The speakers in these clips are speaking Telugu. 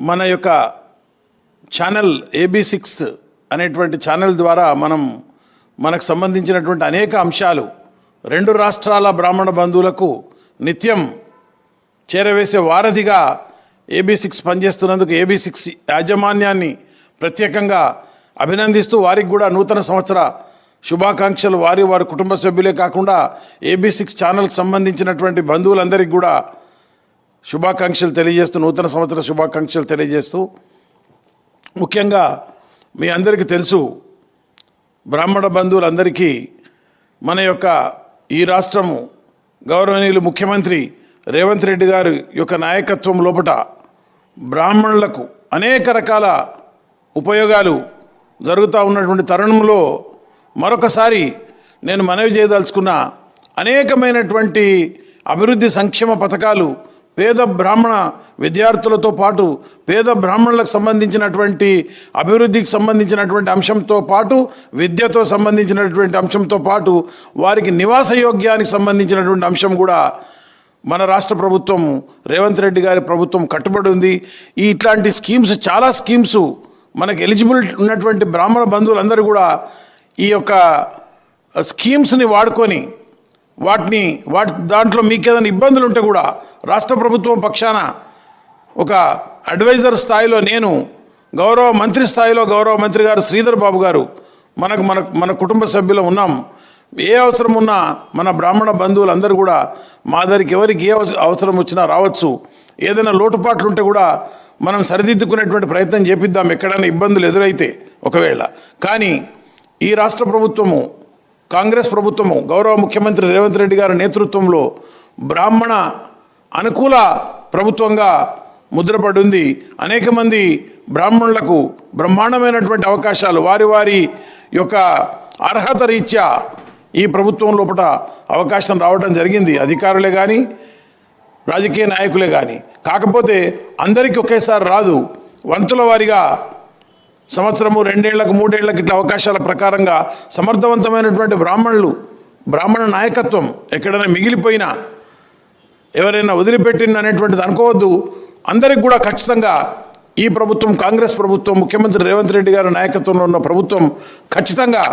మన యొక్క ఛానల్ ఏబీ సిక్స్ అనేటువంటి ఛానల్ ద్వారా మనం మనకు సంబంధించినటువంటి అనేక అంశాలు రెండు రాష్ట్రాల బ్రాహ్మణ బంధువులకు నిత్యం చేరవేసే వారధిగా ఏబీ సిక్స్ పనిచేస్తున్నందుకు ఏబీ సిక్స్ యాజమాన్యాన్ని ప్రత్యేకంగా అభినందిస్తూ వారికి కూడా నూతన సంవత్సర శుభాకాంక్షలు. వారి వారి కుటుంబ సభ్యులే కాకుండా ఏబీ సిక్స్ ఛానల్కి సంబంధించినటువంటి బంధువులందరికీ కూడా శుభాకాంక్షలు తెలియజేస్తూ నూతన సంవత్సర శుభాకాంక్షలు తెలియజేస్తూ ముఖ్యంగా మీ అందరికీ తెలుసు బ్రాహ్మణ బంధువులందరికీ మన యొక్క ఈ రాష్ట్రము గౌరవనీయులు ముఖ్యమంత్రి రేవంత్ రెడ్డి గారి యొక్క నాయకత్వం లోపట బ్రాహ్మణులకు అనేక రకాల ఉపయోగాలు జరుగుతూ ఉన్నటువంటి తరుణంలో మరొకసారి నేను మనవి చేయదలుచుకున్న అనేకమైనటువంటి అభివృద్ధి సంక్షేమ పథకాలు పేద బ్రాహ్మణ విద్యార్థులతో పాటు పేద బ్రాహ్మణులకు సంబంధించినటువంటి అభివృద్ధికి సంబంధించినటువంటి అంశంతో పాటు విద్యతో సంబంధించినటువంటి అంశంతో పాటు వారికి నివాస యోగ్యానికి సంబంధించినటువంటి అంశం కూడా మన రాష్ట్ర ప్రభుత్వం రేవంత్ రెడ్డి గారి ప్రభుత్వం కట్టుబడి ఉంది. ఈ ఇట్లాంటి స్కీమ్స్ చాలా స్కీమ్స్ మనకు ఎలిజిబుల్ ఉన్నటువంటి బ్రాహ్మణ బంధువులందరూ కూడా ఈ యొక్క స్కీమ్స్ని వాడుకొని వాటిని వాటి దాంట్లో మీకు ఏదైనా ఇబ్బందులు ఉంటే కూడా రాష్ట్ర ప్రభుత్వం పక్షాన ఒక అడ్వైజర్ స్థాయిలో నేను గౌరవ మంత్రి స్థాయిలో గౌరవ మంత్రి గారు శ్రీధర్ బాబు గారు మనకు మన మన కుటుంబ సభ్యులు ఉన్నాం. ఏ అవసరం ఉన్నా మన బ్రాహ్మణ బంధువులందరూ కూడా మా దగ్గరికి ఎవరికి ఏ అవసరం వచ్చినా రావచ్చు. ఏదైనా లోటుపాట్లు ఉంటే కూడా మనం సరిదిద్దుకునేటువంటి ప్రయత్నం చేపిద్దాం. ఎక్కడైనా ఇబ్బందులు ఎదురైతే ఒకవేళ. కానీ ఈ రాష్ట్ర ప్రభుత్వము కాంగ్రెస్ ప్రభుత్వము గౌరవ ముఖ్యమంత్రి రేవంత్ రెడ్డి గారి నేతృత్వంలో బ్రాహ్మణ అనుకూల ప్రభుత్వంగా ముద్రపడింది. అనేక మంది బ్రాహ్మణులకు బ్రహ్మాండమైనటువంటి అవకాశాలు వారి వారి యొక్క అర్హత రీత్యా ఈ ప్రభుత్వం లోపల అవకాశం రావడం జరిగింది. అధికారులే కానీ రాజకీయ నాయకులే కానీ కాకపోతే అందరికీ ఒకేసారి రాదు. వంతుల వారిగా సంవత్సరము రెండేళ్ళకు మూడేళ్ళకు ఇట్లా అవకాశాల ప్రకారంగా సమర్థవంతమైనటువంటి బ్రాహ్మణులు బ్రాహ్మణ నాయకత్వం ఎక్కడైనా మిగిలిపోయినా ఎవరైనా వదిలిపెట్టిన అనేటువంటిది అనుకోవద్దు. అందరికి కూడా ఖచ్చితంగా ఈ ప్రభుత్వం కాంగ్రెస్ ప్రభుత్వం ముఖ్యమంత్రి రేవంత్ రెడ్డి గారి నాయకత్వంలో ఉన్న ప్రభుత్వం ఖచ్చితంగా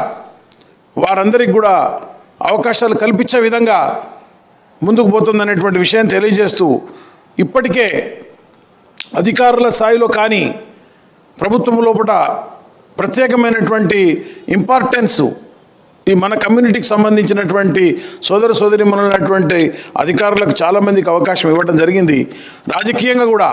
వారందరికి కూడా అవకాశాలు కల్పించే విధంగా ముందుకు పోతుందనేటువంటి విషయం తెలియజేస్తూ ఇప్పటికే అధికారుల స్థాయిలో కానీ ప్రభుత్వం లోపల ప్రత్యేకమైనటువంటి ఇంపార్టెన్స్ ఈ మన కమ్యూనిటీకి సంబంధించినటువంటి సోదర సోదరి అధికారులకు చాలామందికి అవకాశం ఇవ్వడం జరిగింది. రాజకీయంగా కూడా